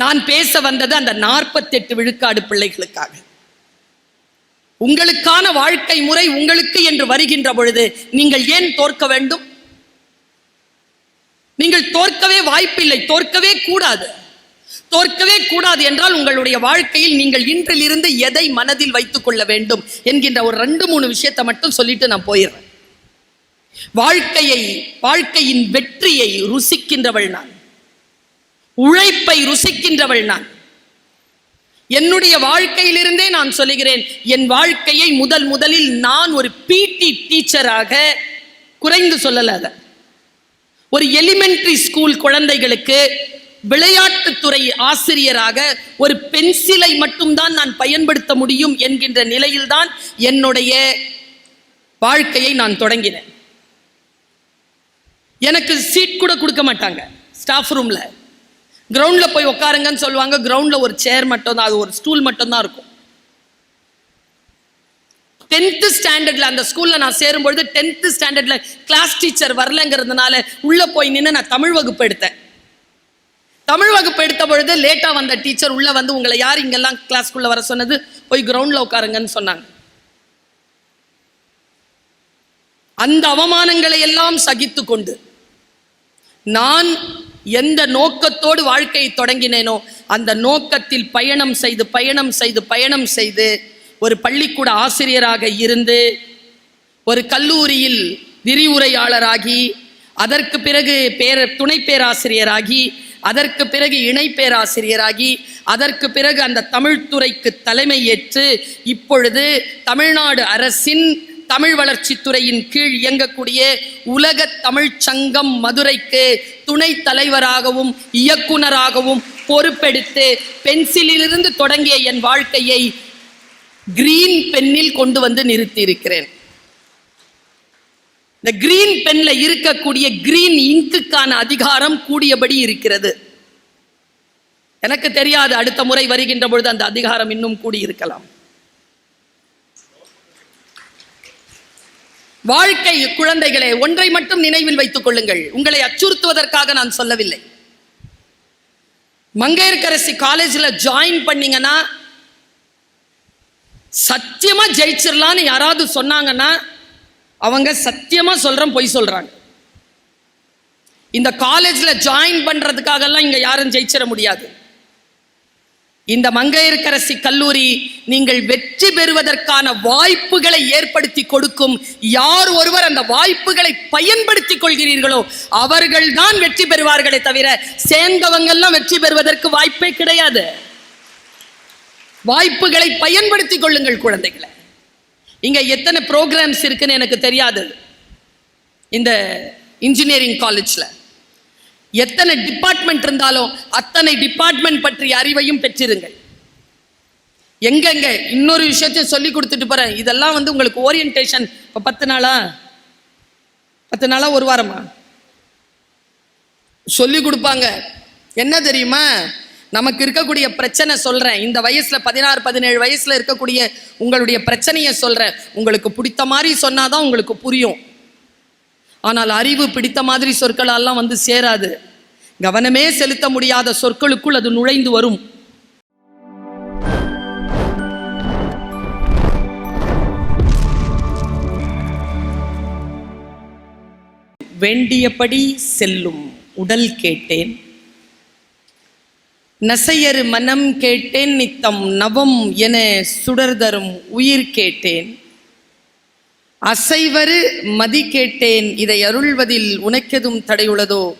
நான் பேச வந்தது அந்த நாற்பத்தெட்டு விழுக்காடு பிள்ளைகளுக்காக. உங்களுக்கான வாழ்க்கை முறை உங்களுக்கு என்று வருகின்ற பொழுது நீங்கள் ஏன் தோற்க வேண்டும்? நீங்கள் தோற்கவே வாய்ப்பில்லை தோற்கவே கூடாது. தோற்கவே கூடாது என்றால் உங்களுடைய வாழ்க்கையில் நீங்கள் இன்றிலிருந்து எதை மனதில் வைத்துக் கொள்ள வேண்டும் என்கின்ற ஒரு ரெண்டு மூணு விஷயத்தை மட்டும் சொல்லிட்டு நான் போயிடுறேன். வாழ்க்கையை வாழ்க்கையின் வெற்றியை ருசிக்கின்றவள் நான். உழைப்பை ருசிக்கின்றவள் நான். என்னுடைய வாழ்க்கையிலிருந்தே நான் சொல்லுகிறேன் என் வாழ்க்கையை முதல் முதலில் நான் ஒரு பிடி டீச்சராக குறைந்து சொல்லலாத ஒரு எலிமெண்ட்ரி ஸ்கூல் குழந்தைகளுக்கு விளையாட்டுத்துறை ஆசிரியராக ஒரு பென்சிலை மட்டும்தான் நான் பயன்படுத்த முடியும் என்கின்ற நிலையில்தான் என்னுடைய வாழ்க்கையை நான் தொடங்கினேன். எனக்கு சீட் கூட கொடுக்க மாட்டாங்க ஸ்டாஃப் ரூம்ல கிரவுண்டில் போய் உட்காருங்கன்னு சொல்லுவாங்க. கிரவுண்ட்ல ஒரு சேர் மட்டும் தான் அது ஒரு ஸ்டூல் மட்டும் தான் இருக்கும் டென்த்து ஸ்டாண்டர்ட்ல அந்த ஸ்கூல்ல நான் சேரும்பொழுது டென்த்து ஸ்டாண்டர்ட்ல கிளாஸ் டீச்சர் வரலங்கிறதுனால உள்ளே போய் நின்று நான் தமிழ் வகுப்பு எடுத்தேன். தமிழ் வகுப்பு எடுத்த பொழுது லேட்டா வந்த டீச்சர் உள்ள வந்து உங்களை யார் இங்கெல்லாம் கிளாஸ்க்குள்ள வர சொன்னது? போய் கிரவுண்டில் உட்காருங்கன்னு சொன்னாங்க. அந்த அவமானங்களை எல்லாம் சகித்து கொண்டு நான் எந்த நோக்கத்தோடு வாழ்க்கையை தொடங்கினேனோ அந்த நோக்கத்தில் பயணம் செய்து பயணம் செய்து பயணம் செய்து ஒரு பள்ளிக்கூட ஆசிரியராக இருந்து ஒரு கல்லூரியில் விரிவுரையாளராகி அதற்கு பிறகு பேர துணை பேராசிரியராகி அதற்கு பிறகு இணை பேராசிரியராகி அதற்கு பிறகு அந்த தமிழ்துறைக்கு தலைமை ஏற்று இப்பொழுது தமிழ்நாடு அரசின் தமிழ் வளர்ச்சித்துறையின் கீழ் இயங்கக்கூடிய உலக தமிழ் சங்கம் மதுரைக்கு துணை தலைவராகவும் இயக்குனராகவும் பொறுப்பெடுத்து பென்சிலிலிருந்து தொடங்கிய என் வாழ்க்கையை கிரீன் பென்னில் கொண்டு வந்து நிறுத்தி இருக்கிறேன் இந்த கிரீன் பென்ல இருக்கக்கூடிய கிரீன் இங்குக்கான அதிகாரம் கூடியபடி இருக்கிறது. எனக்கு தெரியாது அடுத்த முறை வருகின்ற பொழுது அந்த அதிகாரம் இன்னும் கூடி வாழ்க்கை குழந்தைகளே ஒன்றை மட்டும் நினைவில் வைத்துக் கொள்ளுங்கள். உங்களை அச்சுறுத்துவதற்காக நான் சொல்லவில்லை. மங்கையர்கரசி காலேஜில் ஜாயின் பண்ணீங்கன்னா சத்தியமா ஜெயிச்சிடலான்னு யாராவது சொன்னாங்கன்னா அவங்க சத்தியமா சொல்கிறோம் பொய் சொல்றாங்க. இந்த காலேஜில் ஜாயின் பண்றதுக்காகலாம் இங்க யாரும் ஜெயிச்சிட முடியாது. இந்த மங்கையர்கரசி கல்லூரி நீங்கள் வெற்றி பெறுவதற்கான வாய்ப்புகளை ஏற்படுத்தி கொடுக்கும் யார் ஒருவர் அந்த வாய்ப்புகளை பயன்படுத்தி கொள்கிறீர்களோ அவர்கள் தான் வெற்றி பெறுவார்களே தவிர சேர்ந்தவங்கெல்லாம் வெற்றி பெறுவதற்கு வாய்ப்பே கிடையாது. வாய்ப்புகளை பயன்படுத்தி கொள்ளுங்கள் குழந்தைகளை. இங்க எத்தனை ப்ரோக்ராம்ஸ் இருக்குன்னு எனக்கு தெரியாது. இந்த இன்ஜினியரிங் காலேஜில் எத்தனை டிபார்ட்மெண்ட் இருந்தாலும் அத்தனை டிபார்ட்மெண்ட் பற்றிய அறிவையும் பெற்றிருங்கள். எங்கெங்க? இன்னொரு விஷயத்தையும் சொல்லி கொடுத்துட்டு போறேன். இதெல்லாம் வந்து உங்களுக்கு ஓரியன்டேஷன் இப்போ பத்து நாளா? பத்து நாளா ஒரு வாரமா? சொல்லி கொடுப்பாங்க. என்ன தெரியுமா? நமக்கு இருக்கக்கூடிய பிரச்சனை சொல்றேன். இந்த வயசுல பதினாறு பதினேழு வயசுல இருக்கக்கூடிய உங்களுடைய பிரச்சனையை சொல்றேன். உங்களுக்கு பிடித்த மாதிரி சொன்னாதான் உங்களுக்கு புரியும். ஆனால் அறிவு பிடித்த மாதிரி சொற்களெல்லாம் வந்து சேராது. கவனமே செலுத்த முடியாத சொற்களுக்குள் அது நுழைந்து வரும். வேண்டியபடி செல்லும் உடல் கேட்டேன். நசையரு மனம் கேட்டேன் நித்தம் நவம் என சுடர்தரும் உயிர் கேட்டேன். அசைவரு மதி கேட்டேன் இதை அருள்வதில் உனக்கெதும் தடையுள்ளதோ?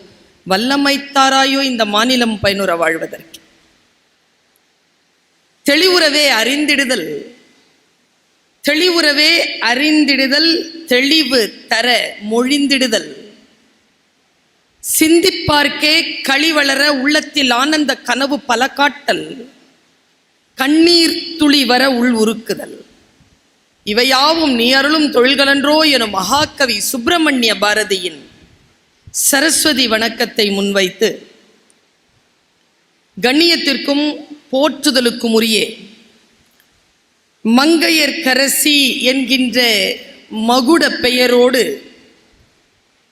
வல்லமைத்தாராயோ இந்த மாநிலம் பயனுற வாழ்வதற்கு. தெளிவுறவே அறிந்திடுதல் தெளிவுறவே அறிந்திடுதல் தெளிவு தர மொழிந்திடுதல். சிந்திப்பார்க்கே களிவளர உள்ளத்தில் ஆனந்த கனவு பல காட்டல் கண்ணீர் துளி வர உள் உருக்குதல். இவையாவும் நீ அருளும் தொழில்களன்றோ எனும் மகாகவி சுப்பிரமணிய பாரதியின் சரஸ்வதி வணக்கத்தை முன்வைத்து கண்ணியத்திற்கும் போற்றுதலுக்கும் உரிய மங்கையர் கரசி என்கின்ற மகுட பெயரோடு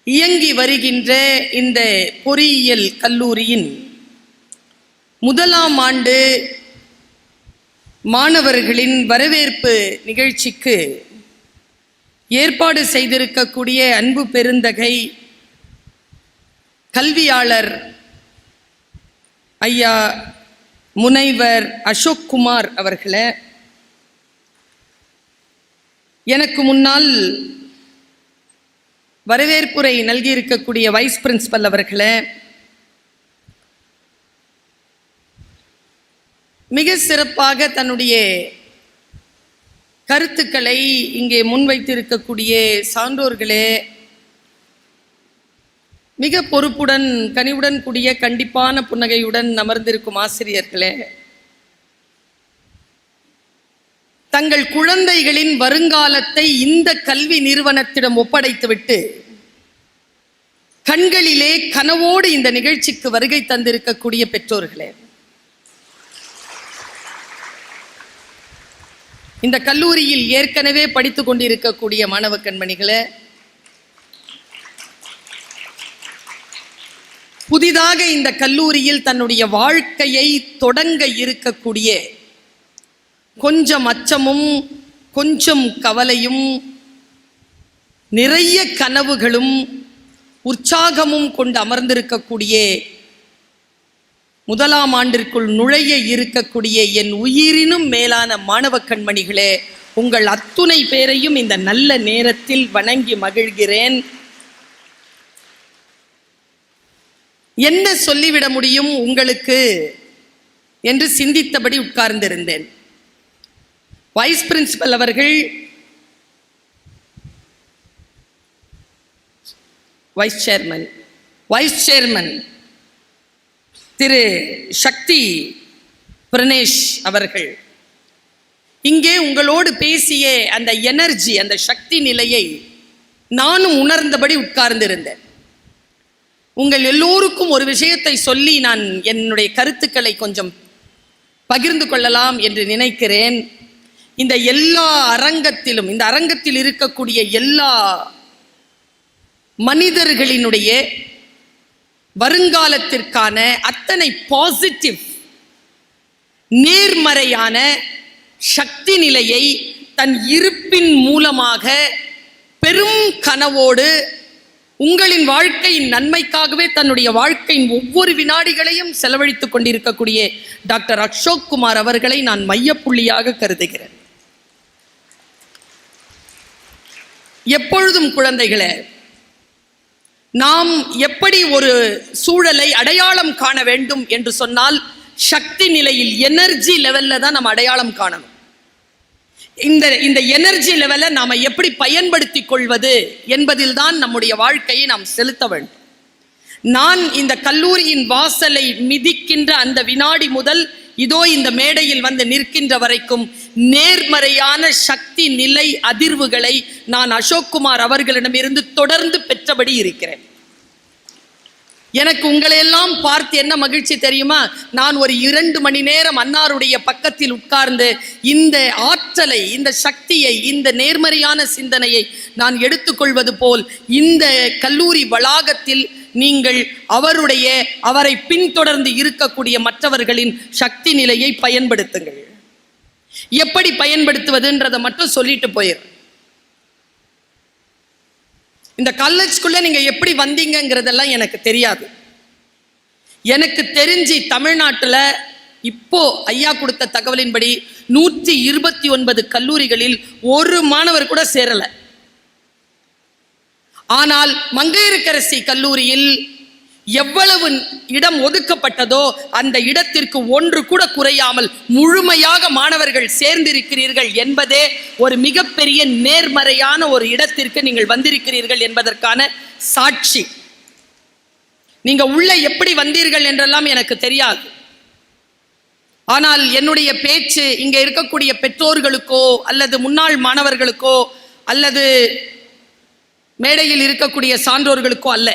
இயங்கி வருகின்ற இந்த பொறியியல் கல்லூரியின் முதலாம் ஆண்டு மாணவர்களின் வரவேற்பு நிகழ்ச்சிக்கு ஏற்பாடு செய்திருக்கக்கூடிய அன்பு பெருந்தகை கல்வியாளர் ஐயா முனைவர் அசோக் குமார் அவர்களே எனக்கு முன்னால் வரவேற்புரை நல்கியிருக்கக்கூடிய வைஸ் பிரின்சிபல் அவர்களை மிக சிறப்பாக தன்னுடைய கருத்துக்களை இங்கே முன்வைத்திருக்கக்கூடிய சான்றோர்களே மிக பொறுப்புடன் கனிவுடன் கூடிய கண்டிப்பான புன்னகையுடன் அமர்ந்திருக்கும் ஆசிரியர்களே தங்கள் குழந்தைகளின் வருங்காலத்தை இந்த கல்வி நிறுவனத்திடம் ஒப்படைத்துவிட்டு கண்களிலே கனவோடு இந்த நிகழ்ச்சிக்கு வருகை தந்திருக்கக்கூடிய பெற்றோர்களே இந்த கல்லூரியில் ஏற்கனவே படித்து கொண்டிருக்கக்கூடிய மாணவ கண்மணிகளை புதிதாக இந்த கல்லூரியில் தன்னுடைய வாழ்க்கையை தொடங்க இருக்கக்கூடிய கொஞ்சம் அச்சமும் கொஞ்சம் கவலையும் நிறைய கனவுகளும் உற்சாகமும் கொண்டு அமர்ந்திருக்கக்கூடிய முதலாம் ஆண்டிற்குள் நுழைய இருக்கக்கூடிய என் உயிரினும் மேலான மாணவ கண்மணிகளே உங்கள் அத்துணை பேரையும் இந்த நல்ல நேரத்தில் வணங்கி மகிழ்கிறேன். என்ன சொல்லிவிட முடியும் உங்களுக்கு என்று சிந்தித்தபடி உட்கார்ந்திருந்தேன். வைஸ் பிரின்சிபல் அவர்கள் vice chairman vice chairman Thiru Sakthi Pranesh அவர்கள். இங்கே உங்களோடு பேசிய அந்த எனர்ஜி அந்த சக்தி நிலையை நானும் உணர்ந்தபடி உட்கார்ந்திருந்தேன். உங்கள் எல்லோருக்கும் ஒரு விஷயத்தை சொல்லி நான் என்னுடைய கருத்துக்களை கொஞ்சம் பகிர்ந்து கொள்ளலாம் என்று நினைக்கிறேன். இந்த எல்லா அரங்கத்திலும் இந்த அரங்கத்தில் இருக்கக்கூடிய எல்லா மனிதர்களினுடைய வருங்காலத்திற்கான அத்தனை பாசிட்டிவ் நேர்மறையான சக்தி நிலையை தன் இருப்பின் மூலமாக பெரும் கனவோடு உங்களின் வாழ்க்கையின் நன்மைக்காகவே தன்னுடைய வாழ்க்கையின் ஒவ்வொரு வினாடிகளையும் செலவழித்துக் கொண்டிருக்கக்கூடிய டாக்டர் அசோக் குமார் அவர்களை நான் மையப்புள்ளியாக கருதுகிறேன். எப்பொழுதும் குழந்தைகளை நாம் எப்படி ஒரு சூழலை அடையாளம் காண வேண்டும் என்று சொன்னால் சக்தி நிலையில் எனர்ஜி லெவல்ல தான் நம்ம அடையாளம் காணணும். இந்த இந்த எனர்ஜி லெவலை நாம் எப்படி பயன்படுத்தி கொள்வது என்பதில் தான் நம்முடைய வாழ்க்கையை நாம் செலுத்த வேண்டும். நான் இந்த கல்லூரியின் வாசலை மிதிக்கின்ற அந்த வினாடி முதல் இதோ இந்த மேடையில் வந்து நிற்கின்ற வரைக்கும் நேர்மறையான சக்தி நிலை அதிர்வுகளை நான் அசோக்குமார் அவர்களிடமிருந்து தொடர்ந்து பெற்றபடி இருக்கிறேன். எனக்கு உங்களையெல்லாம் பார்த்து என்ன மகிழ்ச்சி தெரியுமா? நான் ஒரு இரண்டு மணி நேரம் அன்னாருடைய பக்கத்தில் உட்கார்ந்து இந்த ஆற்றலை இந்த சக்தியை இந்த நேர்மறையான சிந்தனையை நான் எடுத்துக்கொள்வது போல் இந்த கல்லூரி வளாகத்தில் நீங்கள் அவருடைய அவரை பின்தொடர்ந்து இருக்கக்கூடிய மற்றவர்களின் சக்தி நிலையை பயன்படுத்துங்கள். எப்படி பயன்படுத்துவதுன்றதை மட்டும் சொல்லிட்டு போயிரு. இந்த காலேஜ்குள்ள நீங்க எப்படி வந்தீங்கங்கிறதெல்லாம் எனக்கு தெரியாது. எனக்கு தெரிஞ்சு தமிழ்நாட்டில் இப்போ ஐயா கொடுத்த தகவலின்படி நூற்றி இருபத்தி ஒன்பது கல்லூரிகளில் ஒரு மாணவர் கூட சேரலை. ஆனால் மங்கையரக்கரசி கல்லூரியில் எவ்வளவு இடம் ஒதுக்கப்பட்டதோ அந்த இடத்திற்கு ஒன்று கூட குறையாமல் முழுமையாக மாணவர்கள் சேர்ந்திருக்கிறீர்கள் என்பதே ஒரு மிகப்பெரிய நேர்மறையான ஒரு இடத்திற்கு நீங்கள் வந்திருக்கிறீர்கள் என்பதற்கான சாட்சி. நீங்க உள்ள எப்படி வந்தீர்கள் என்றெல்லாம் எனக்கு தெரியாது. ஆனால் என்னுடைய பேச்சு இங்கே இருக்கக்கூடிய பெற்றோர்களுக்கோ அல்லது முன்னாள் மாணவர்களுக்கோ அல்லது மேடையில் இருக்கக்கூடிய சான்றோர்களுக்கோ அல்ல.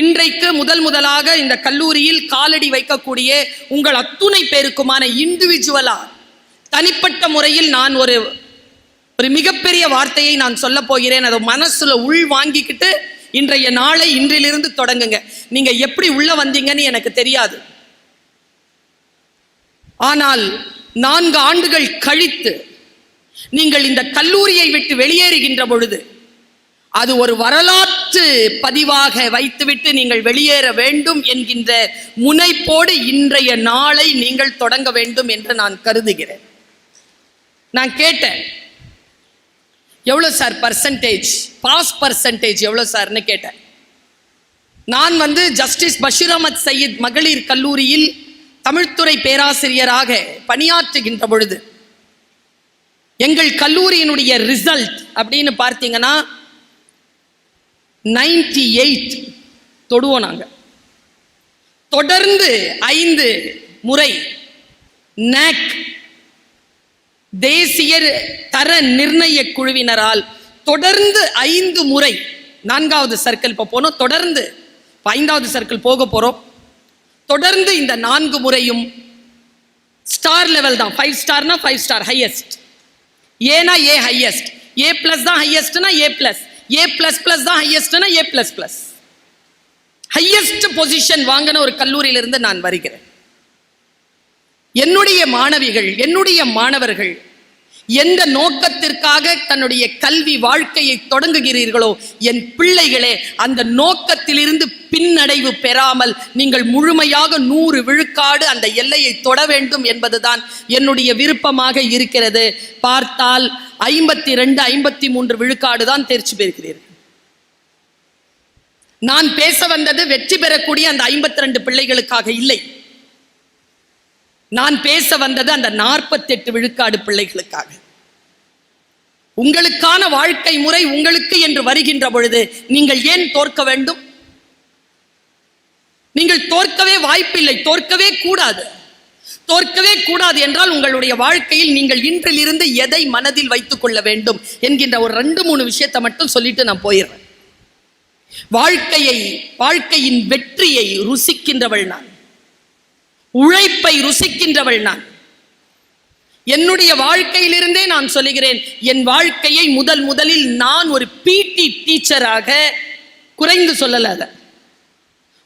இன்றைக்கு முதல் முதலாக இந்த கல்லூரியில் காலடி வைக்கக்கூடிய உங்கள் அத்துணை பேருக்குமான இண்டிவிஜுவலா தனிப்பட்ட முறையில் நான் ஒரு ஒரு மிகப்பெரிய வார்த்தையை நான் சொல்ல போகிறேன். அதை மனசுல உள் வாங்கிக்கிட்டு இன்றைய நாளை இன்றிலிருந்து தொடங்குங்க. நீங்க எப்படி உள்ள வந்தீங்கன்னு எனக்கு தெரியாது. ஆனால் நான்கு ஆண்டுகள் கழித்து நீங்கள் இந்த கல்லூரியை விட்டு வெளியேறுகின்ற பொழுது அது ஒரு வரலாற்று பதிவாக வைத்துவிட்டு நீங்கள் வெளியேற வேண்டும் என்கின்ற முனைப்போடு இன்றைய நாளை நீங்கள் தொடங்க வேண்டும் என்று நான் கருதுகிறேன். நான் கேட்டேன் எவ்வளோ சார் பர்சன்டேஜ் பாஸ் பர்சன்டேஜ் எவ்வளோ சார்னு கேட்டேன். நான் வந்து ஜஸ்டிஸ் பஷீர் அகமத் சயீத் மகளிர் கல்லூரியில் தமிழ்துறை பேராசிரியராக பணியாற்றுகின்ற பொழுது எங்கள் கல்லூரியினுடைய ரிசல்ட் அப்படின்னு பார்த்தீங்கன்னா நைன்டி எயிட் தொடுவோம் நாங்கள் தொடர்ந்து ஐந்து முறை நேக் தேசிய தர நிர்ணய குழுவினரால் தொடர்ந்து ஐந்து முறை நான்காவது சர்க்கிள் இப்போ போனோம். தொடர்ந்து ஐந்தாவது சர்க்கிள் போக போகிறோம் தொடர்ந்து இந்த நான்கு முறையும் ஸ்டார் லெவல் தான். ஃபைவ் ஸ்டார்னா ஃபைவ் ஸ்டார் ஹையஸ்ட் ஏனா ஏ ஹையஸ்ட் ஏ பிளஸ் தான் ஹையஸ்ட்னா A plus A plus plus தான் ஹையஸ்ட்னா A plus plus highest position வாங்கின ஒரு கல்லூரியிலிருந்து நான் வருகிறேன். என்னுடைய மாணவிகள் என்னுடைய மாணவர்கள் எந்த நோக்கத்திற்காக தன்னுடைய கல்வி வாழ்க்கையை தொடங்குகிறீர்களோ என் பிள்ளைகளே அந்த நோக்கத்திலிருந்து பின்னடைவு பெறாமல் நீங்கள் முழுமையாக நூறு விழுக்காடு அந்த எல்லையை தொட வேண்டும் என்பதுதான் என்னுடைய விருப்பமாக இருக்கிறது. பார்த்தால் ஐம்பத்தி ரெண்டு ஐம்பத்தி மூன்று விழுக்காடு தான் தேர்ச்சி பெறுகிறீர்கள். நான் பேச வந்தது வெற்றி பெறக்கூடிய அந்த ஐம்பத்தி ரெண்டு பிள்ளைகளுக்காக இல்லை. நான் பேச வந்தது அந்த நாற்பத்தெட்டு விழுக்காடு பிள்ளைகளுக்காக. உங்களுக்கான வாழ்க்கை முறை உங்களுக்கு என்று வருகின்ற பொழுது நீங்கள் ஏன் தோற்க வேண்டும்? நீங்கள் தோற்கவே வாய்ப்பில்லை தோற்கவே கூடாது. தோற்கவே கூடாது என்றால் உங்களுடைய வாழ்க்கையில் நீங்கள் இன்றிலிருந்து எதை மனதில் வைத்துக் கொள்ள வேண்டும் என்கின்ற ஒரு ரெண்டு மூணு விஷயத்தை மட்டும் சொல்லிட்டு நான் போயிடுறேன். வாழ்க்கையை வாழ்க்கையின் வெற்றியை ருசிக்கின்றவள் நான். உழைப்பை ருசிக்கின்றவள் நான். என்னுடைய வாழ்க்கையிலிருந்தே நான் சொல்லுகிறேன் என் வாழ்க்கையை முதல் முதலில் நான் ஒரு பிடி டீச்சராக குறைந்து சொல்லல அத.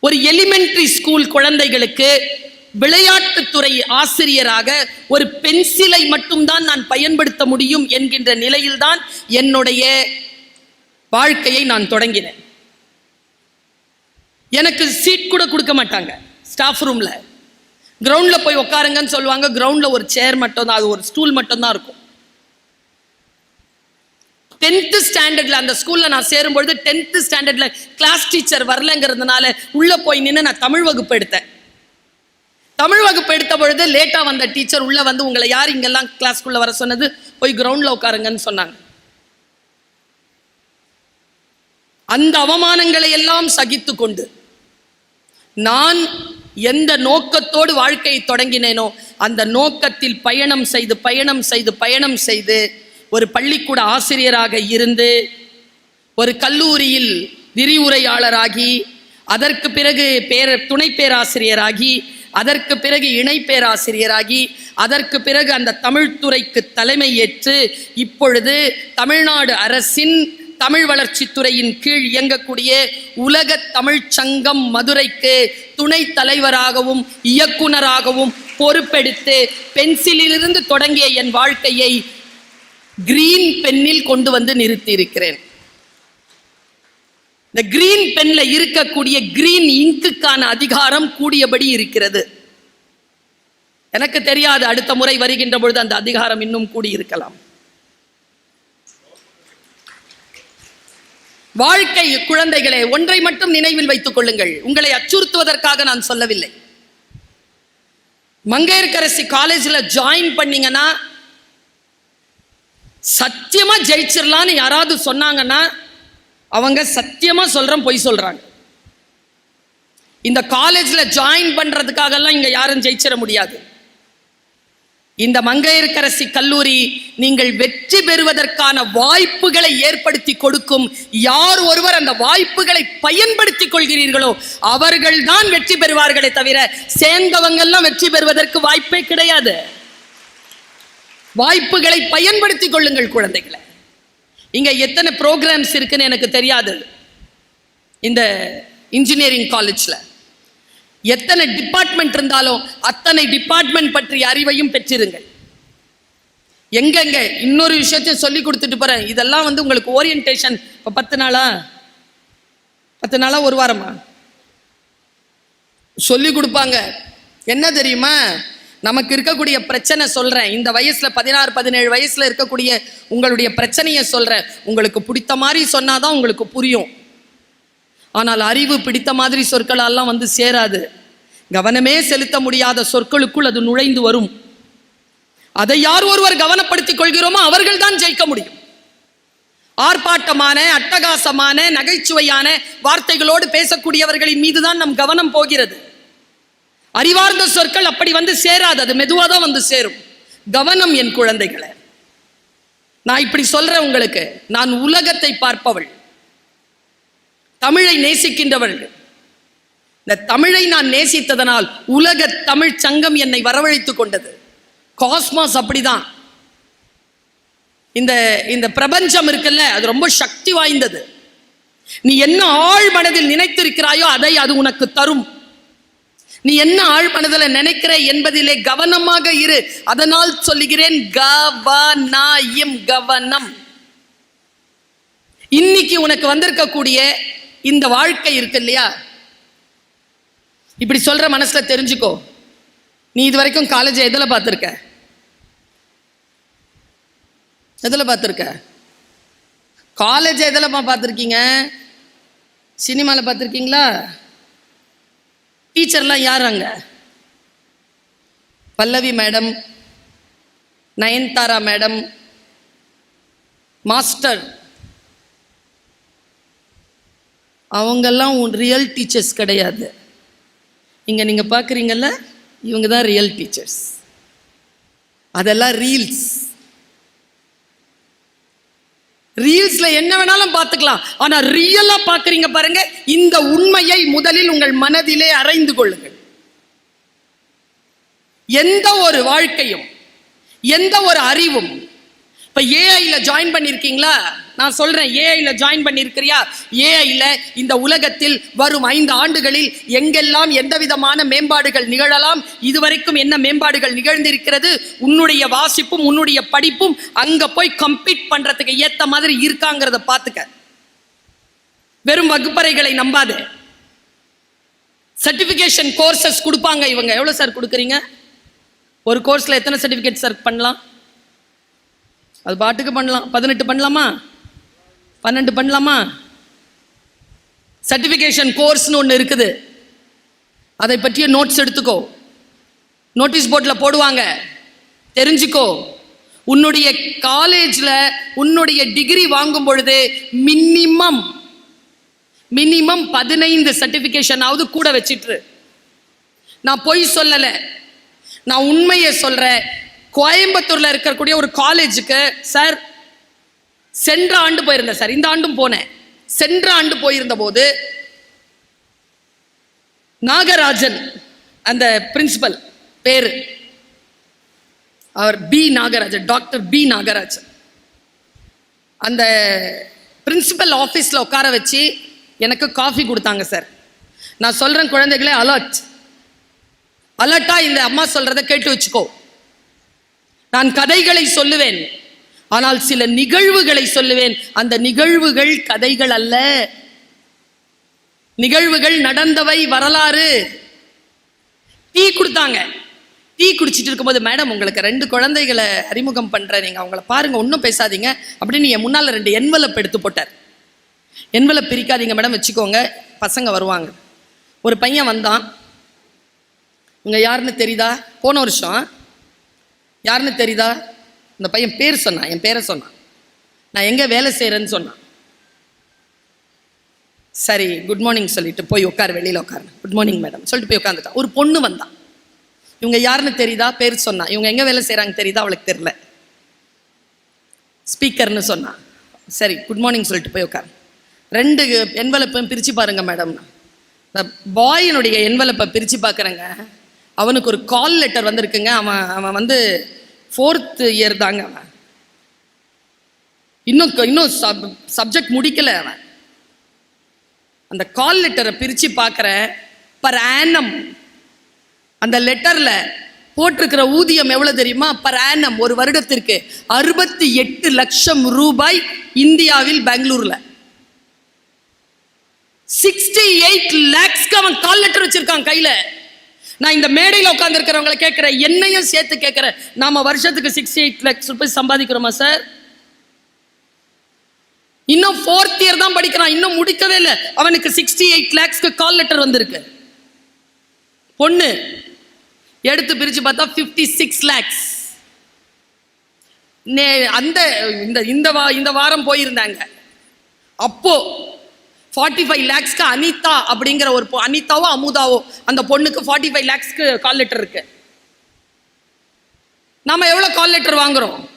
ஒரு எலிமெண்ட்ரி ஸ்கூல் குழந்தைகளுக்கு விளையாட்டுத்துறை ஆசிரியராக ஒரு பென்சிலை மட்டும்தான் நான் பயன்படுத்த முடியும் என்கின்ற நிலையில்தான் என்னுடைய வாழ்க்கையை நான் தொடங்கினேன். எனக்கு சீட் கூட கொடுக்க மாட்டாங்க ஸ்டாஃப் ரூம்ல கிரவுண்ட்ல போய் உட்காருங்கன்னு சொல்லுவாங்க கிரவுண்ட்ல ஒரு சேர் மட்டும் தான் அது ஒரு ஸ்டூல் மட்டும்தான் இருக்கும். டென்த்து ஸ்டாண்டர்டில் அந்த ஸ்கூலில் நான் சேரும்பொழுது டென்த்து ஸ்டாண்டர்டில் கிளாஸ் டீச்சர் வரலங்கிறதுனால உள்ளே போய் நின்று நான் தமிழ் வகுப்பு எடுத்தேன். தமிழ் வகுப்பு எடுத்த பொழுது லேட்டாக வந்த டீச்சர் உள்ளே வந்து உங்களை யார் இங்கெல்லாம் கிளாஸ்க்குள்ளே வர சொன்னது? போய் கிரவுண்டில் உட்காருங்கன்னு சொன்னாங்க. அந்த அவமானங்களை எல்லாம் சகித்து கொண்டு நான் எந்த நோக்கத்தோடு வாழ்க்கையை தொடங்கினேனோ அந்த நோக்கத்தில் பயணம் செய்து பயணம் செய்து பயணம் செய்து ஒரு பள்ளிக்கூட ஆசிரியராக இருந்து ஒரு கல்லூரியில் விரிவுரையாளராகி அதற்கு பிறகு பேர துணை பேராசிரியராகி அதற்கு பிறகு இணை பேராசிரியராகி அதற்கு பிறகு அந்த தமிழ்துறைக்கு தலைமை ஏற்று இப்பொழுது தமிழ்நாடு அரசின் தமிழ் வளர்ச்சித்துறையின் கீழ் இயங்கக்கூடிய உலக தமிழ்ச் சங்கம் மதுரைக்கு துணை தலைவராகவும் இயக்குனராகவும் பொறுப்பெடுத்து பென்சிலிலிருந்து தொடங்கிய என் வாழ்க்கையை கிரீன் பென்னில் கொண்டு வந்து நிறுத்தியிருக்கிறேன். இந்த கிரீன் பென்ல இருக்கக்கூடிய கிரீன் இங்குக்கான அதிகாரம் கூடியபடி இருக்கிறது. எனக்கு தெரியாது அடுத்த முறை வருகின்ற பொழுது அந்த அதிகாரம் இன்னும் கூடியிருக்கலாம் வாழ்க்கை குழந்தைகளே ஒன்றை மட்டும் நினைவில் வைத்துக் கொள்ளுங்கள். உங்களை அச்சுறுத்துவதற்காக நான் சொல்லவில்லை. மங்கையர்கரசி காலேஜில் ஜாயின் பண்ணீங்கன்னா சத்தியமா ஜெயிச்சிடலான்னு யாராவது சொன்னாங்கன்னா அவங்க சத்தியமா சொல்றேன் பொய் சொல்றாங்க. இந்த காலேஜ்ல ஜாயின் பண்றதுக்காகலாம் இங்க யாரும் ஜெயிச்சிட முடியாது. இந்த மங்கையர்கரசி கல்லூரி நீங்கள் வெற்றி பெறுவதற்கான வாய்ப்புகளை ஏற்படுத்தி கொடுக்கும் யார் ஒருவர் அந்த வாய்ப்புகளை பயன்படுத்தி கொள்கிறீர்களோ அவர்கள் தான் வெற்றி பெறுவார்களே தவிர சேர்ந்தவங்க எல்லாம் வெற்றி பெறுவதற்கு வாய்ப்பே கிடையாது. வாய்ப்புகளை பயன்படுத்தி கொள்ளுங்கள் குழந்தைகளை. இங்கே எத்தனை ப்ரோக்ராம்ஸ் இருக்குன்னு எனக்கு தெரியாது. இந்த இன்ஜினியரிங் காலேஜில் எத்தனை டிபார்ட்மெண்ட் இருந்தாலும் அத்தனை டிபார்ட்மெண்ட் பற்றிய அறிவையும் பெற்றிருங்கள். எங்கெங்க? இன்னொரு விஷயத்தையும் சொல்லி கொடுத்துட்டு போறேன். இதெல்லாம் வந்து உங்களுக்கு ஓரியன்டேஷன் இப்போ பத்து நாளா? பத்து நாளா ஒரு வாரமா? சொல்லி கொடுப்பாங்க. என்ன தெரியுமா? நமக்கு இருக்கக்கூடிய பிரச்சனை சொல்றேன். இந்த வயசுல பதினாறு பதினேழு வயசுல இருக்கக்கூடிய உங்களுடைய பிரச்சனையை சொல்றேன். உங்களுக்கு பிடித்த மாதிரி சொன்னாதான் உங்களுக்கு புரியும். ஆனால் அறிவு பிடித்த மாதிரி சொற்களெல்லாம் வந்து சேராது. கவனமே செலுத்த முடியாத சொற்களுக்குள் அது நுழைந்து வரும். அதை யார் ஒருவர் கவனப்படுத்திக் கொள்கிறோமோ அவர்கள் தான் ஜெயிக்க முடியும். ஆர்ப்பாட்டமான அட்டகாசமான நகைச்சுவையான வார்த்தைகளோடு பேசக்கூடியவர்களின் மீதுதான் நம் கவனம் போகிறது. அறிவார்ந்த சொற்கள் அப்படி வந்து சேராது அது மெதுவாக தான் வந்து சேரும். கவனம் என் குழந்தைகளை. நான் இப்படி சொல்றேன் உங்களுக்கு. நான் உலகத்தை பார்ப்பவள். தமிழை நேசிக்கின்றவள் இந்த தமிழை நான் நேசித்ததனால் உலக தமிழ் சங்கம் என்னை வரவழைத்துக் கொண்டது. காஸ்மாஸ் அப்படிதான். இந்த இந்த பிரபஞ்சம் இருக்குல்ல அது ரொம்ப சக்தி வாய்ந்தது. நீ என்ன ஆழ் மனதில் நினைத்திருக்கிறாயோ அதை அது உனக்கு தரும். நீ என்ன ஆழ் மனதில் நினைக்கிற என்பதிலே கவனமாக இரு. அதனால் சொல்லுகிறேன் கவனாயும் கவனம். இன்னைக்கு உனக்கு வந்திருக்கக்கூடிய இந்த வாழ்க்கை இருக்கு இல்லையா? இப்படி சொல்ற மனசுல தெரிஞ்சுக்கோ. நீ இது வரைக்கும் காலேஜ் எதில் பார்த்துருக்க? எதில் பார்த்துருக்க? காலேஜ் எதில் பார்த்துருக்கீங்க? சினிமாவில் பார்த்துருக்கீங்களா? டீச்சர்லாம் யார் அங்கே? Pallavi madam Nayanthara madam master. அவங்கெல்லாம் உன் ரியல் டீச்சர்ஸ் கிடையாது. இங்கே நீங்கள் பார்க்குறீங்கல்ல இவங்க தான் ரியல் டீச்சர்ஸ் அதெல்லாம் ரீல்ஸ் ரீல்ஸ்ல என்ன வேணாலும் பார்த்துக்கலாம். ஆனா ரியலா பார்க்குறீங்க பாருங்க. இந்த உண்மையை முதலில் உங்கள் மனதிலே அறைந்து கொள்ளுங்கள். எந்த ஒரு வாழ்க்கையும் எந்த ஒரு அறிவும் இப்ப ஏஐல ஜாயின் பண்ணிருக்கீங்களா? நான் சொல்றேன் ஏஐல ஜாயின் பண்ணியிருக்கிறியா? ஏஐல இந்த உலகத்தில் வரும் ஐந்து ஆண்டுகளில் எங்கெல்லாம் எந்த விதமான மேம்பாடுகள் நிகழலாம் இதுவரைக்கும் என்ன மேம்பாடுகள் நிகழ்ந்திருக்கிறது உன்னுடைய வாசிப்பும் உன்னுடைய படிப்பும் அங்க போய் கம்ப்ளீட் பண்றதுக்கு ஏத்த மாதிரி இருக்காங்கிறத பார்த்துக்க வெறும் வகுப்பறைகளை நம்பாதே. சர்டிஃபிகேஷன் கோர்சஸ் கொடுப்பாங்க இவங்க. எவ்வளோ சார் கொடுக்குறீங்க? ஒரு கோர்ஸில் எத்தனை சர்டிஃபிகேட் சார் பண்ணலாம்? அது பாட்டுக்கு பண்ணலாம். பதினெட்டு பண்ணலாமா? பன்னெண்டு பண்ணலாமா? சர்டிஃபிகேஷன் கோர்ஸ்னு ஒன்று இருக்குது. அதை பற்றிய நோட்ஸ் எடுத்துக்கோ. நோட்டீஸ் போர்டில் போடுவாங்க. தெரிஞ்சுக்கோ. உன்னுடைய காலேஜில் உன்னுடைய டிகிரி வாங்கும் பொழுது மினிமம் மினிமம் பதினைந்து சர்டிஃபிகேஷனாவது கூட வச்சிட்டு நான் பொய் சொல்லலை. நான் உண்மையை சொல்கிறேன் கோயம்புத்தூரில் இருக்கக்கூடிய ஒரு காலேஜுக்கு சார் சென்ற ஆண்டு போயிருந்தேன் சார். இந்த ஆண்டும் போனேன். சென்ற ஆண்டு போயிருந்த போது நாகராஜன் அந்த பிரின்சிபல் பேரு. அவர் P Nagarajan doctor P Nagarajan. அந்த பிரின்சிபல் ஆஃபீஸில் உட்கார வச்சு எனக்கு காஃபி கொடுத்தாங்க சார். நான் சொல்கிறேன் குழந்தைகளே அலர்ட் அலர்ட்டாக இந்த அம்மா சொல்கிறத கேட்டு வச்சுக்கோ. நான் கதைகளை சொல்லுவேன். ஆனால் சில நிகழ்வுகளை சொல்லுவேன். அந்த நிகழ்வுகள் கதைகள் அல்ல. நிகழ்வுகள் நடந்தவை வரலாறு. டீ கொடுத்தாங்க. டீ குடிச்சிட்டு இருக்கும்போது மேடம் உங்களுக்கு ரெண்டு குழந்தைகளை அறிமுகம் பண்ணுறேன் நீங்கள் அவங்கள பாருங்க ஒன்றும் பேசாதீங்க. அப்படின்னு என் முன்னால் ரெண்டு என்வலப் எடுத்து போட்டார். என்வலப் பிரிக்காதீங்க மேடம் வச்சுக்கோங்க. பசங்க வருவாங்க. ஒரு பையன் வந்தான். இவங்க யாருன்னு தெரியுதா? போன வருஷம். யாருன்னு தெரியுதா? இந்த பையன் பேர் சொன்னான் என் பேரை சொன்னான். நான் எங்கே வேலை செய்கிறேன்னு சொன்னான். சரி குட் மார்னிங் சொல்லிட்டு போய் உட்கார் வெளியில் உட்காரு குட் மார்னிங் மேடம் சொல்லிட்டு போய் உட்காந்துட்டான். ஒரு பொண்ணு வந்தான். இவங்க யாருன்னு தெரியுதா? பேர் சொன்னா இவங்க எங்கே வேலை செய்கிறாங்க தெரியுதா? அவளுக்கு தெரில ஸ்பீக்கர்னு சொன்னான். சரி குட் மார்னிங் சொல்லிட்டு போய் உட்காரு. ரெண்டு என்வலப்பையும் பிரித்து பாருங்கள் மேடம் இந்த பாயினுடைய என்வலப்பை பிரித்து பார்க்குறேங்க அவனுக்கு ஒரு கால் லெட்டர் வந்திருக்குங்க. அவன் அவன் வந்து ஃபோர்த் இயர் தாங்க அவன். இன்னும் க- இன்னும் சப் சப்ஜெக்ட் முடிக்கலை அவன். அந்த கால் லெட்டரை பிரித்து பார்க்குறேன் பர் ஆனம் அந்த லெட்டரில் போட்டிருக்கிற ஊதியம் எவ்வளோ தெரியுமா? பர் ஆனம் ஒரு வருடத்திற்கு அறுபத்தி எட்டு லட்சம் ரூபாய் இந்தியாவில் பெங்களூரில். சிக்ஸ்டி எயிட் லேக்ஸ்க்கு அவன் கால் லெட்டர் வச்சுருக்கான் கையில். நான் இந்த மேடையில் உட்காந்துருக்கிறவங்களை கேட்குறேன் என்னையும் சேர்த்து கேட்குறேன். நாம வருஷத்துக்கு சிக்ஸ்டி எயிட் லேக்ஸ் ருபீஸ் சம்பாதிக்கிறோமா சார் இன்னும் ஃபோர்த் இயர் தான் படிக்கிறான் இன்னும் முடிக்கவே இல்லை. அவனுக்கு சிக்ஸ்டி எயிட் லேக்ஸ்க்கு கால் லெட்டர் வந்திருக்கு. பொண்ணு எடுத்து பிரிச்சு பார்த்தா ஃபிஃப்டி சிக்ஸ் லேக்ஸ் அந்த இந்த இந்த வா இந்த வாரம் போயிருந்தாங்க. அப்போ ஃபார்ட்டி ஃபைவ் லேக்ஸ்க்கு அனிதா அப்படிங்கிற ஒரு பொ- அனிதாவோ அமுதாவோ அந்த பொண்ணுக்கு ஃபார்ட்டி ஃபைவ் லேக்ஸ்க்கு கால் லெட்டர் இருக்கு. நம்ம எவ்வளோ கால் லெட்டர் வாங்குறோம்?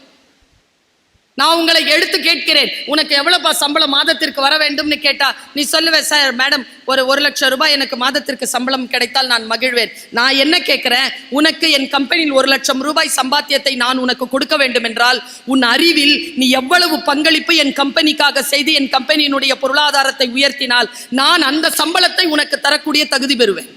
நான் உங்களை எடுத்து கேட்கிறேன். உனக்கு எவ்வளவுப்பா சம்பளம் மாதத்திற்கு வர வேண்டும்னு கேட்டா நீ சொல்லுவ சார் மேடம் ஒரு ஒரு லட்சம் ரூபாய் எனக்கு மாதத்திற்கு சம்பளம் கிடைத்தால் நான் மகிழ்வேன். நான் என்ன கேட்கிறேன்? உனக்கு என் கம்பெனியில் ஒரு லட்சம் ரூபாய் சம்பாத்தியத்தை நான் உனக்கு கொடுக்க வேண்டும் என்றால் உன் அறிவில் நீ எவ்வளவு பங்களிப்பு என் கம்பெனிக்காக செய்து என் கம்பெனியினுடைய பொருளாதாரத்தை உயர்த்தினால் நான் அந்த சம்பளத்தை உனக்கு தரக்கூடிய தகுதி பெறுவேன்.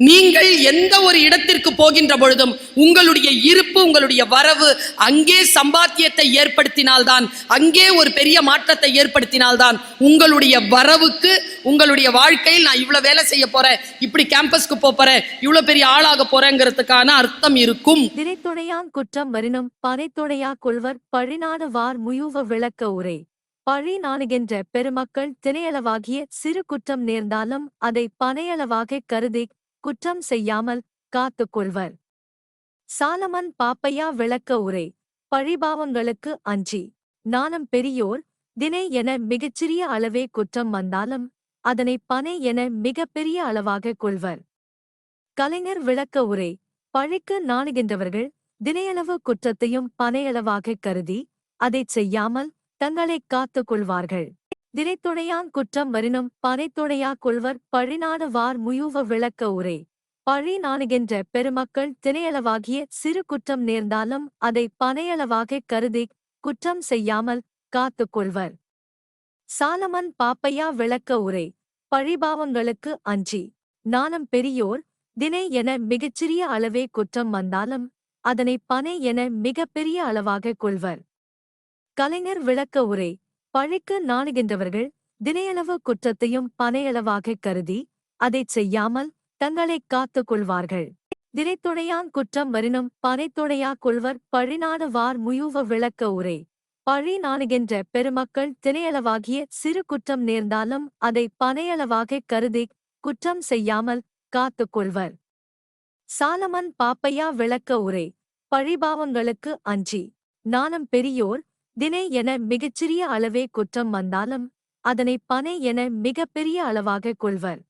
நீங்கள் எந்த ஒரு இடத்திற்கு போகின்ற பொழுதும் உங்களுடைய இருப்பு உங்களுடைய வரவு அங்கே சம்பாத்தியத்தை ஏற்படுத்தினால்தான் அங்கே ஒரு பெரிய மாற்றத்தை ஏற்படுத்தினால்தான் உங்களுடைய வரவுக்கு உங்களுடைய வாழ்க்கையில் நான் இவ்வளவு வேலை செய்ய போறேன் இப்படி கேம்பஸ்க்கு போறேன் இவ்வளவு பெரிய ஆளாக போறேங்கிறதுக்கான அர்த்தம் இருக்கும். திரைத்துடையான் குற்றம் வரினும் பனைத்துடையா கொள்வர் பழிநாடு வார் முயுவ விளக்க உரை. பழி நாணுகின்ற பெருமக்கள் திணையளவாகிய சிறு குற்றம் நேர்ந்தாலும் அதை பனையளவாக கருதி குற்றம் செய்யாமல் காத்துக் கொள்வர். சாலமன் பாப்பையா விளக்க உரை. பழிபாவங்களுக்கு அஞ்சி. நாணம் பெரியோர் தினை என மிகச்சிறிய அளவே குற்றம் வந்தாலும் அதனை பனை என மிகப்பெரிய அளவாக கொள்வர். கலைஞர் விளக்க உரை. பழிக்கு நாணுகின்றவர்கள் தினையளவு குற்றத்தையும் பனையளவாக கருதி அதைச் செய்யாமல் தங்களைக் காத்துக் கொள்வார்கள். திரைத்துடையான் குற்றம் வரினும் பனைத்துடையா கொள்வர் பழிநாடு வார் முயூவ விளக்க உரை. பழி நாணுகின்ற பெருமக்கள் தினையளவாகிய சிறு குற்றம் நேர்ந்தாலும் அதை பனையளவாக கருதி குற்றம் செய்யாமல் காத்துக் கொள்வர். சாலமன் பாப்பையா விளக்க உரை. பழிபாவங்களுக்கு அஞ்சி. நாணம் பெரியோர் தினை என மிகச்சிறிய அளவே குற்றம் வந்தாலும் அதனை பனை என மிகப்பெரிய அளவாக கொள்வர். கலைஞர் விளக்க உரை. பழிக்கு நாணுகின்றவர்கள் தினையளவு குற்றத்தையும் பனையளவாக கருதி அதைச் செய்யாமல் தங்களைக் காத்துக் கொள்வார்கள். தினைத்துணையான் குற்றம் வரினும் பனைத்துணையா கொள்வர் பழிநாடு வார் முயுவ விளக்க உரை. பழி நாணுகின்ற பெருமக்கள் தினையளவாகிய சிறு குற்றம் நேர்ந்தாலும் அதை பனையளவாக கருதி குற்றம் செய்யாமல் காத்துக் கொள்வர். சாலமன் பாப்பையா விளக்க உரை. பழிபாவங்களுக்கு அஞ்சி. நாணம் பெரியோர் தினை என மிகச்சிறிய அளவே குற்றம் வந்தாலும் அதனை பனை என மிகப்பெரிய அளவாக கொள்வர்.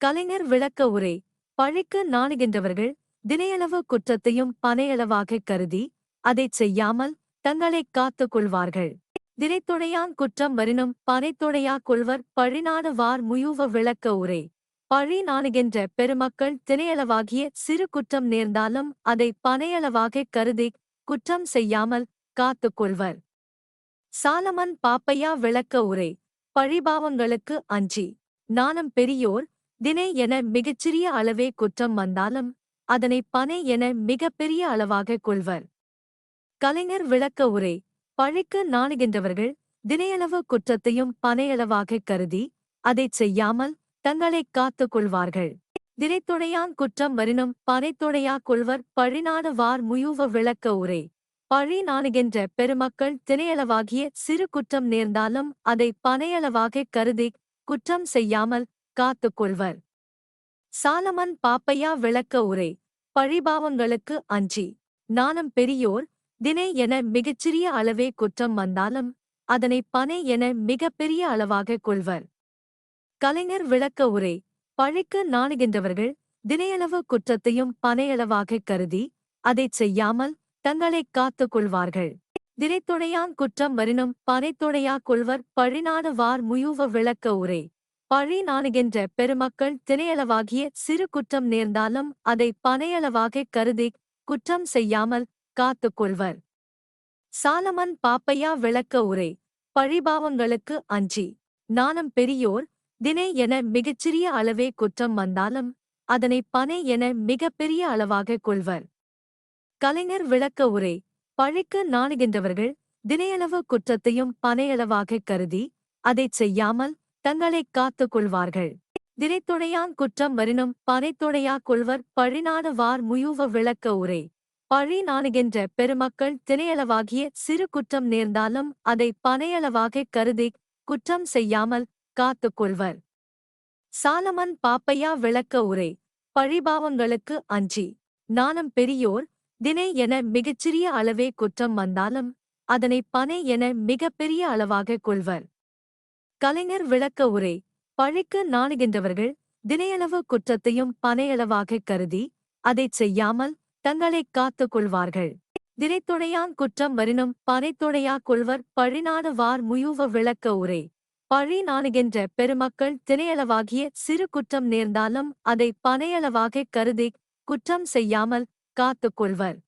கலைஞர் விளக்க உரை பழிக்கு நாணுகின்றவர்கள் தினையளவு குற்றத்தையும் பனையளவாக கருதி அதைச் செய்யாமல் தங்களைக் காத்துக் கொள்வார்கள். தினைத்துணையான் குற்றம் வரினும் பனைத்துணையா கொள்வர் பழிநாடு வார் முயுவ விளக்க உரை பழி நாணுகின்ற பெருமக்கள் தினையளவாகிய சிறு குற்றம் நேர்ந்தாலும் அதை பனையளவாக கருதி குற்றம் செய்யாமல் காத்துக் கொள்வர். சாலமன் பாப்பையா விளக்க உரை. பழிபாவங்களுக்கு அஞ்சி. நாணம் பெரியோர் தினை என மிகச்சிறிய அளவே குற்றம் வந்தாலும் அதனை பனை என மிகப்பெரிய அளவாக கொள்வர். கலைஞர் விளக்க உரை. பழிக்கு நாணுகின்றவர்கள் தினையளவு குற்றத்தையும் பனையளவாக கருதி அதைச் செய்யாமல் தங்களைக் காத்துக் கொள்வார்கள். தினைத்துணையான் குற்றம் வரினும் பனைத்துணையா கொள்வர் பழிநாடு வார் முயுவ விளக்க உரை. பழி நாணுகின்ற பெருமக்கள் தினையளவாகிய சிறு குற்றம் நேர்ந்தாலும் அதை பனையளவாக கருதி குற்றம் செய்யாமல் காத்துக் கொள்வர். சாலமன் பாப்பையா விளக்க உரை பழிபாவங்களுக்கு அஞ்சி நாணம் பெரியோர் தினை என மிகச்சிறிய அளவே குற்றம் வந்தாலும் அதனை பனை என மிகப்பெரிய அளவாக கொள்வர். கலைஞர் விளக்க உரை பழிக்கு நாணுகின்றவர்கள் தினையளவு குற்றத்தையும் பனையளவாக கருதி அதைச் செய்யாமல் தங்களைக் காத்துக் கொள்வார்கள் தினைத்துணையான் குற்றம் வரினும் பனைத்துணையா கொள்வர் பழிநாடு வார் முயுவ விளக்க உரை. பழி நாணுகின்ற பெருமக்கள் தினையளவாகிய சிறு குற்றம் நேர்ந்தாலும் அதை பனையளவாக கருதி குற்றம் செய்யாமல் காத்துக் கொள்வர் சாலமன் பாப்பையா விளக்க உரை. பழிபாவங்களுக்கு அஞ்சி. நாணம் பெரியோர் தினை என மிகச்சிறிய அளவே குற்றம் வந்தாலும் அதனை பனை என மிகப்பெரிய அளவாக கொள்வர். கலைஞர் விளக்க உரை பழிக்கு நாணுகின்றவர்கள் தினையளவு குற்றத்தையும் பனையளவாகக் கருதி அதைச் செய்யாமல் தங்களைக் காத்துக் கொள்வார்கள். தினைத்துணையான் குற்றம் வரினும் பனைத்துணையா கொள்வர் பழிநாடு வார் முயூவ விளக்க உரை பழி நாணுகின்ற பெருமக்கள் தினையளவாகிய சிறு குற்றம் நேர்ந்தாலும் அதை பனையளவாகக் கருதி குற்றம் செய்யாமல் காத்துக் கொள்வர். சாலமன் பாப்பையா விளக்க உரை பழிபாவங்களுக்கு அஞ்சி நாணம் பெரியோர் தினை என மிகச்சிறிய அளவே குற்றம் வந்தாலும் அதனை பனை என மிகப்பெரிய அளவாகக் கொள்வர். கலைஞர் விளக்க உரை பழிக்கு நாணுகின்றவர்கள் தினையளவு குற்றத்தையும் பனையளவாகக் கருதி அதைச் செய்யாமல் தங்களைக் காத்துக் கொள்வார்கள். தினைத்துணையான் குற்றம் வரினும் பனைத்துணையா கொள்வர் பழிநாடு வார் முயூவ விளக்க உரை பழி நாணுகின்ற பெருமக்கள் தினையளவாகிய சிறு குற்றம் நேர்ந்தாலும் அதை பனையளவாகக் கருதி குற்றம் செய்யாமல் காத்துக் கொள்வர்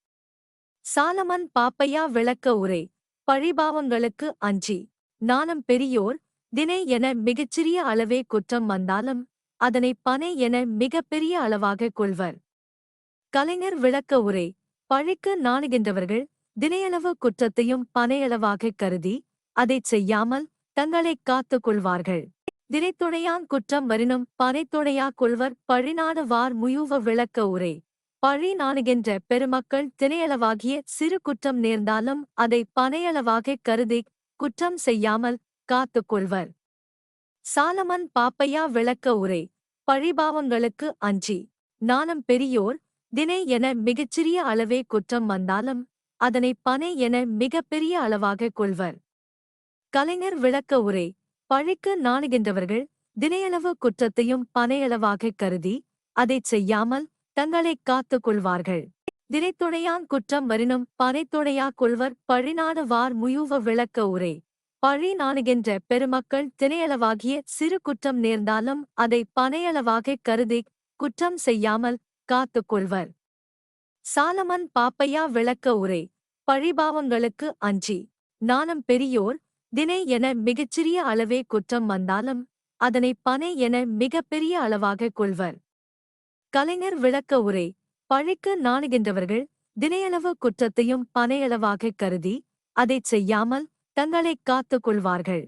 சாலமன் பாப்பையா விளக்க உரை. பழிபாவங்களுக்கு அஞ்சி. நாணம் பெரியோர் தினை என மிகச்சிறிய அளவே குற்றம் வந்தாலும் அதனை பனை என மிகப்பெரிய அளவாகக் கொள்வர். கலைஞர் விளக்க உரை. பழிக்கு நாணுகின்றவர்கள் தினையளவு குற்றத்தையும் பனையளவாக கருதி அதைச் செய்யாமல் தங்களைக் காத்துக் கொள்வார்கள் தினைத்துணையான் குற்றம் வரினும் பனைத்துணையா கொள்வர். பழிநாடு வார் முயூவ விளக்க உரை. பழி நாணுகின்ற பெருமக்கள் தினையளவாகிய சிறு குற்றம் நேர்ந்தாலும் அதை பனையளவாகக் கருதி குற்றம் செய்யாமல் காத்துக் கொள்வர். சாலமன் பாப்பையா விளக்க உரை பழிபாவங்களுக்கு அஞ்சி நாணம் பெரியோர் தினை என மிகச்சிறிய அளவே குற்றம் வந்தாலும் அதனை பனை என மிகப்பெரிய அளவாகக் கொள்வர். கலைஞர் விளக்க உரை பழிக்கு நாணுகின்றவர்கள் தினையளவு குற்றத்தையும் பனையளவாகக் கருதி அதைச் செய்யாமல் தங்களைக் காத்துக் கொள்வார்கள் தினைத்துணையான் குற்றம் வரினும் பனைத்துணையா கொள்வர் பழிநாடு வார் முயூவ விளக்க உரை. பழி நாணுகின்ற பெருமக்கள் தினையளவாகிய சிறு குற்றம் நேர்ந்தாலும் அதை பனையளவாகக் கருதி குற்றம் செய்யாமல் காத்துக் கொள்வர் சாலமன் பாப்பையா விளக்க உரை. பழிபாவங்களுக்கு அஞ்சி. நாணம் பெரியோர் தினை என மிகச்சிறிய அளவே குற்றம் வந்தாலும் அதனை பனை என மிகப்பெரிய அளவாகக் கொள்வர். கலைஞர் விளக்க உரை பழிக்கு நாணுகின்றவர்கள் தினையளவு குற்றத்தையும் பனையளவாகக் கருதி அதைச் செய்யாமல் தங்களைக் காத்துக் கொள்வார்கள்.